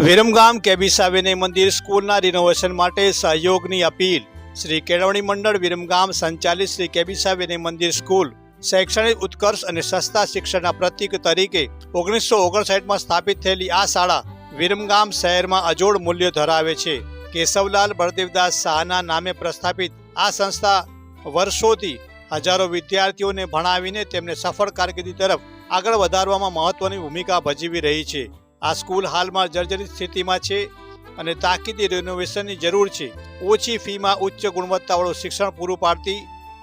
વિરમગામ કેબીસા વિનય મંદિર સ્કૂલના રિનોવેશન માટે સહયોગની અપીલ. શ્રી કેળવણી મંડળ વિરમગામ સંચાલિત શ્રી કેબીસા વિનય મંદિર સ્કૂલ શૈક્ષણિક ઉત્કર્ષ અને સસ્તા શિક્ષણના પ્રતીક તરીકે ઓગણીસો ઓગણસાઠમાં સ્થાપિત થયેલી આ શાળા વિરમગામ શહેરમાં અજોડ મૂલ્ય ધરાવે છે. કેશવલાલ બળદેવદાસ શાહના નામે પ્રસ્થાપિત આ સંસ્થા વર્ષોથી હજારો વિદ્યાર્થીઓને ભણાવીને તેમને સફળ કારકિર્દી તરફ આગળ વધારવામાં મહત્વની ભૂમિકા ભજવી રહી છે. આ સ્કૂલ હાલમાં જર્જરિત સ્થિતિમાં છે અને તાકીદી રિનોવેશનની જરૂર છે. ઓછી ફીમાં ઉચ્ચ ગુણવત્તાવાળું શિક્ષણ પૂરું પાડતી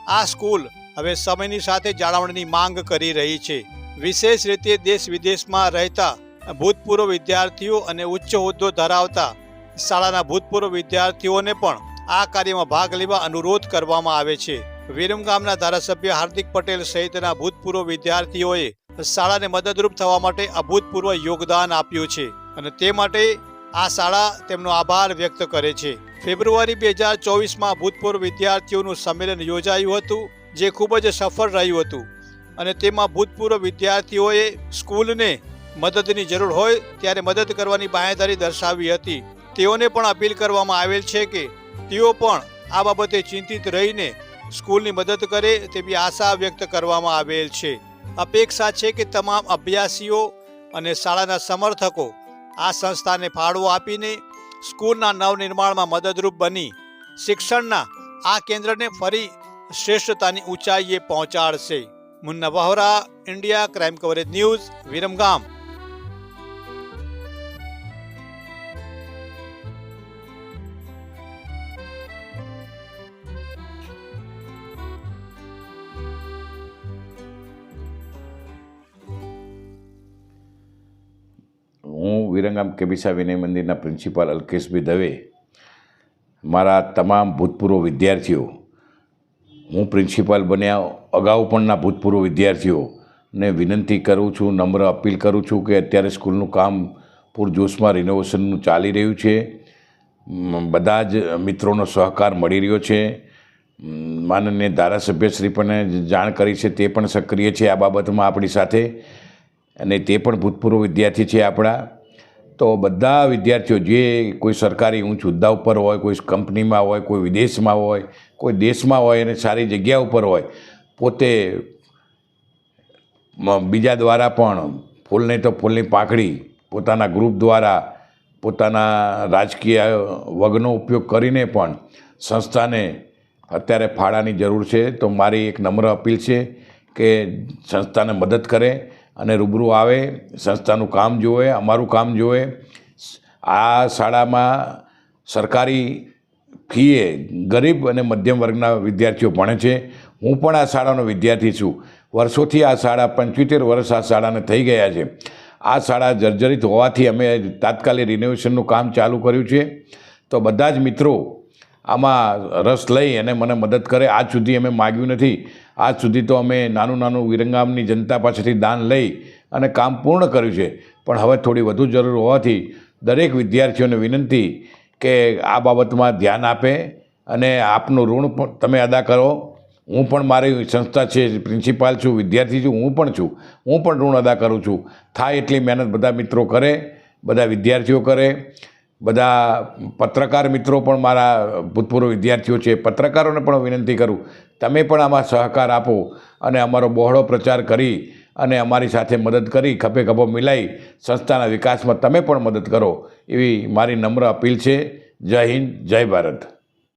આ સ્કૂલ હવે સમયની સાથે જાળવણીની માંગ કરી રહી છે. વિશેષ રીતે દેશ વિદેશમાં રહેતા ભૂતપૂર્વ વિદ્યાર્થીઓ અને ઉચ્ચ હોદ્દો ધરાવતા શાળાના ભૂતપૂર્વ વિદ્યાર્થીઓને પણ આ કાર્યમાં ભાગ લેવા અનુરોધ કરવામાં આવે છે. વિરમગામના ધારાસભ્ય હાર્દિક પટેલ સહિતના ભૂતપૂર્વ વિદ્યાર્થીઓએ શાળાને મદદરૂપ થવા માટે અભૂતપૂર્વ યોગદાન આપ્યું છે અને તે માટે આ શાળા તેમનો આભાર વ્યક્ત કરે છે. ફેબ્રુઆરી બે હજાર ચોવીસમાં ભૂતપૂર્વ વિદ્યાર્થીઓનું સંમેલન યોજાયું હતું, જે ખૂબ જ સફળ રહ્યું હતું અને તેમાં ભૂતપૂર્વ વિદ્યાર્થીઓએ સ્કૂલને મદદની જરૂર હોય ત્યારે મદદ કરવાની બાંહેધરી દર્શાવી હતી. તેઓને પણ અપીલ કરવામાં આવેલ છે કે તેઓ પણ આ બાબતે ચિંતિત રહીને સ્કૂલની મદદ કરે તેવી આશા વ્યક્ત કરવામાં આવેલ છે. અપેક્ષા છે કે તમામ અભ્યાસીઓ અને શાળાના સમર્થકો આ સંસ્થાને ફાળો આપીને સ્કૂલના નવનિર્માણમાં મદદરૂપ બની શિક્ષણના આ કેન્દ્રને ફરી શ્રેષ્ઠતાની ઊંચાઈએ પહોંચાડશે. Munna Vohra India, crime coverage news, Viramgam. હું વિરંગામ કેબીસા વિનય મંદિરના પ્રિન્સિપાલ અલ્કેશભાઈ દવે, મારા તમામ ભૂતપૂર્વ વિદ્યાર્થીઓ, હું પ્રિન્સિપાલ બન્યા અગાઉ પણના ભૂતપૂર્વ વિદ્યાર્થીઓને વિનંતી કરું છું, નમ્ર અપીલ કરું છું કે અત્યારે સ્કૂલનું કામ પૂરજોશમાં રિનોવેશનનું ચાલી રહ્યું છે. બધા જ મિત્રોનો સહકાર મળી રહ્યો છે. માનનીય ધારાસભ્યશ્રી પણ જાણ કરી છે, તે પણ સક્રિય છે આ બાબતમાં આપણી સાથે. અને તે પણ ભૂતપૂર્વ વિદ્યાર્થી છે આપણા. તો બધા વિદ્યાર્થીઓ જે કોઈ સરકારી ઊંચ હોદ્દા ઉપર હોય, કોઈ કંપનીમાં હોય, કોઈ વિદેશમાં હોય, કોઈ દેશમાં હોય અને સારી જગ્યા ઉપર હોય, પોતે બીજા દ્વારા પણ ફૂલને તો ફૂલની પાંખડી પોતાના ગ્રુપ દ્વારા, પોતાના રાજકીય વગનો ઉપયોગ કરીને પણ સંસ્થાને અત્યારે ફાળાની જરૂર છે. તો મારી એક નમ્ર અપીલ છે કે સંસ્થાને મદદ કરે. અને રૂબરૂ આવે, સંસ્થાનું કામ જોવે અમારું કામ જોવે આ શાળામાં સરકારી ફીએ ગરીબ અને મધ્યમ વર્ગના વિદ્યાર્થીઓ ભણે છે. હું પણ આ શાળાનો વિદ્યાર્થી છું. વર્ષોથી આ શાળા પંચોતેર વર્ષ આ શાળાને થઈ ગયા છે. આ શાળા જર્જરિત હોવાથી અમે તાત્કાલિક રિનોવેશનનું કામ ચાલુ કર્યું છે. તો બધા જ મિત્રો આમાં રસ લઈ અને મને મદદ કરે. આજ સુધી અમે માગ્યું નથી. આજ સુધી તો અમે નાનું નાનું વિરંગામની જનતા પાસેથી દાન લઈ અને કામ પૂર્ણ કર્યું છે. પણ હવે થોડી વધુ જરૂર હોવાથી દરેક વિદ્યાર્થીઓને વિનંતી કે આ બાબતમાં ધ્યાન આપે અને આપનું ઋણ પણ તમે અદા કરો. હું પણ મારી સંસ્થા છે, પ્રિન્સિપાલ છું, વિદ્યાર્થી છું, હું પણ છું. હું પણ ઋણ અદા કરું છું. થાય એટલી મહેનત બધા મિત્રો કરે, બધા વિદ્યાર્થીઓ કરે. બધા પત્રકાર મિત્રો પણ મારા ભૂતપૂર્વ વિદ્યાર્થીઓ છે, પત્રકારોને પણ વિનંતી કરું, તમે પણ આમાં સહકાર આપો અને અમારો બહોળો પ્રચાર કરી અને અમારી સાથે મદદ કરી, ખભે ખભો મિલાઈ સંસ્થાના વિકાસમાં તમે પણ મદદ કરો, એવી મારી નમ્ર અપીલ છે. જય હિન્દ, જય ભારત.